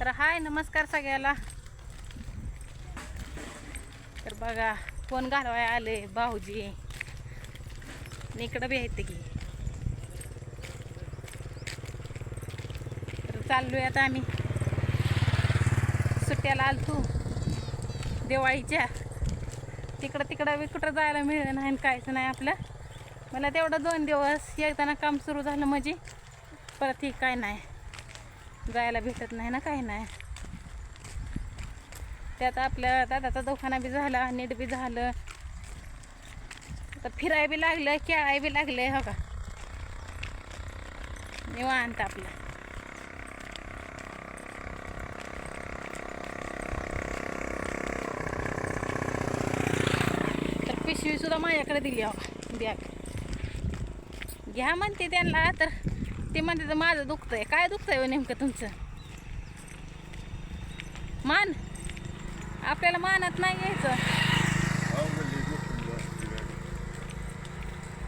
तर हाय नमस्कार सगळ्याला. तर बघा फोन घालवाय आले? भाऊजी. इकडं बी आहेत की. तर चाललोय आता आम्ही. सुट्ट्याला आलतो. दिवाळीच्या. तिकडं तिकडं बी कुठं जायला मिळलं नाही आणि काहीच नाही आपलं. मला तेवढं दोन दिवस एकदा काम सुरू झालं म्हणजे. परत ही काय नाही. जायला भेटत नाही ना काही नाही. त्यात आपल्या दादाचा दवाखाना बी झाला नीट बी झालं. आता फिराय बी लागलं खेळाय बी लागले हो का? निवांत आपलं. तर पिशवी सुद्धा माझ्याकडे दिली हो बॅग घ्या म्हणते त्यांना तर ते म्हणते तर माझं दुखतंय. काय दुखतंय हो नेमकं तुमचं? मान. आपल्याला मानत नाही घ्यायचं.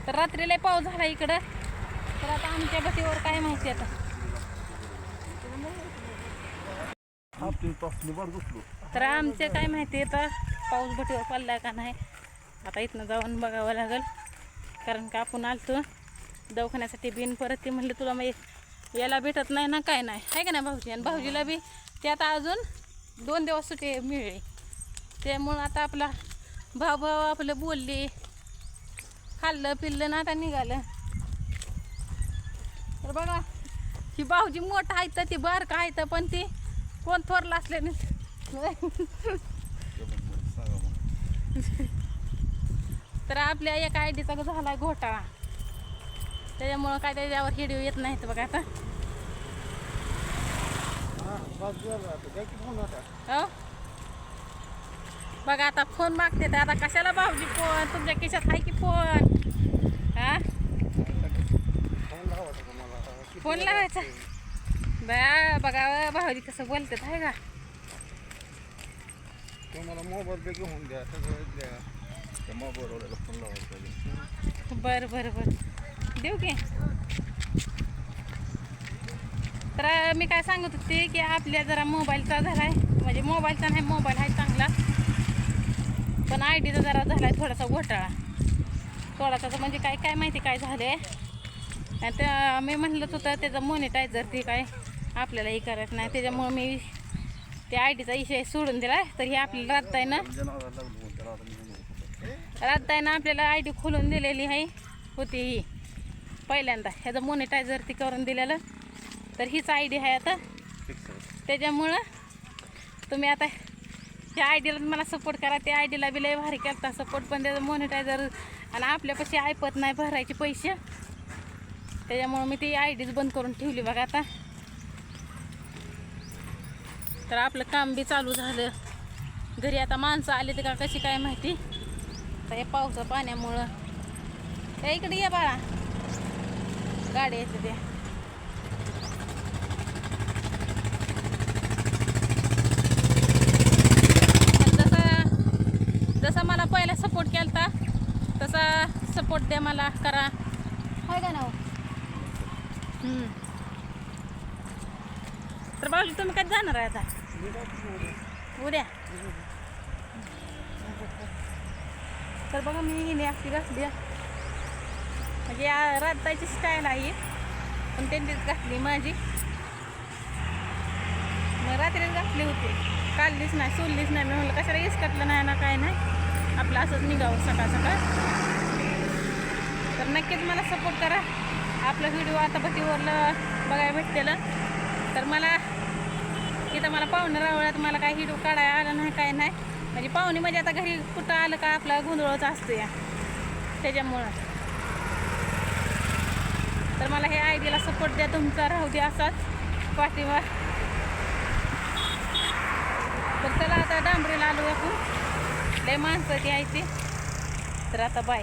तर रात्रीला पाऊस झाला इकडं. तर आता आमच्या बटीवर काय माहिती आता. तर आमचे काय माहिती आता? पाऊस भटीवर पडलाय का नाही? आता इथनं जाऊन बघावं लागेल. कारण का आपण आलतो. दवाखान्यासाठी बिन परत ते म्हणलं तुला मग याला भेटत नाही ना काय नाही. आहे का नाही भाऊजी? आणि भाऊजीला बी ते आता अजून दोन दिवस सुटे मिळले. त्यामुळं आता आपला भाऊ भाऊ आपलं बोलले खाल्लं पिल्लं ना आता निघालं. तर बघा ही भाऊजी मोठं आहे तर ती बारकं आहे तर पण ती कोण थोरलं असल्याने तर आपल्या एका आय डीचा झाला घोटाळा. त्याच्यामुळं काय त्याच्यावर हिडिओ येत नाहीत बघा आता. हो बघा आता फोन मागते तर आता कशाला भाऊजी फोन? तुमच्या खिशात आहे की फोन? हा? फोन लावायचा? बया बघा भाऊजी कसं बोलतात आहे का? तुम्हाला मोबाईल पे घेऊन द्या सगळं द्या. त्या मोबाईलवाल्याला फोन लावायचा. बरं बरं बरं. देऊ की? तर मी काय सांगत होते की आपल्या जरा मोबाईलचा झाला आहे. म्हणजे मोबाईलचा नाही मोबाईल आहे चांगला. पण आय डीचा जरा झाला आहे थोडासा घोटाळा. थोडासा तर म्हणजे काय काय माहिती काय झालं आहे आणि त्या मी म्हणलं होतं त्याचं मॉनिटायझर ते काय आपल्याला हे करत नाही. त्याच्यामुळं मी त्या आय डीचा विषय सोडून दिला तर हे आपल्याला राहत ना? जनावराला आहे ना? आपल्याला आय डी खोलून दिलेली आहे. होती ही. पहिल्यांदा. ह्याचं मॉनिटायझर ती करून दिलेलं. तर हीच आय डी आहे आता. त्याच्यामुळं तुम्ही आता त्या आय डीला मला सपोर्ट करा. त्या आय डीला बी लय भारी करता सपोर्ट पण त्याचं मॉनिटायझर आणि आपल्यापाशी ऐपत नाही भरायचे पैसे. त्याच्यामुळं मी ती आय डीच बंद करून ठेवली बघा आता. तर आपलं काम बी चालू झालं. घरी आता माणसं आली तर का कशी काय माहिती? आता हे पावसा पाण्यामुळं. त्या इकडे ये बाळा. गाडी येते ते. जसा जसा मला पहिला सपोर्ट केलता तसा सपोर्ट द्या मला करा. होय का नाव? तर बाबा तुम्ही कधी जाणार आहे आता? उद्या. तर बघा मी अशी घातली आहे. म्हणजे या राताची स्टाईल आहे. पण त्यांनीच घातली माझी. मग रात्रीच घातली होती. काढलीच नाही सोडलीच नाही. मी म्हणलं कशाला इसकटलं नाही ना काय नाही. आपलं असंच निघावं सकाळ सकाळ. तर नक्कीच मला सपोर्ट करा. आपला व्हिडिओ आता पतीवरलं बघायला भेटतेलं तर मला इथं मला पाहुणे रावळ्यात मला काय व्हिडिओ काढायला आलं नाही काय नाही. म्हणजे पाहुणे म्हणजे आता घरी कुठं आलं का आपला गोंधळच असतो या. त्याच्यामुळं. तर मला हे आयडियाला सपोर्ट द्या तुमचा राहू द्या असाच. पाठीवर तर चला आता डांबरीला आलो आपण. लय माणसं ती तर आता बाय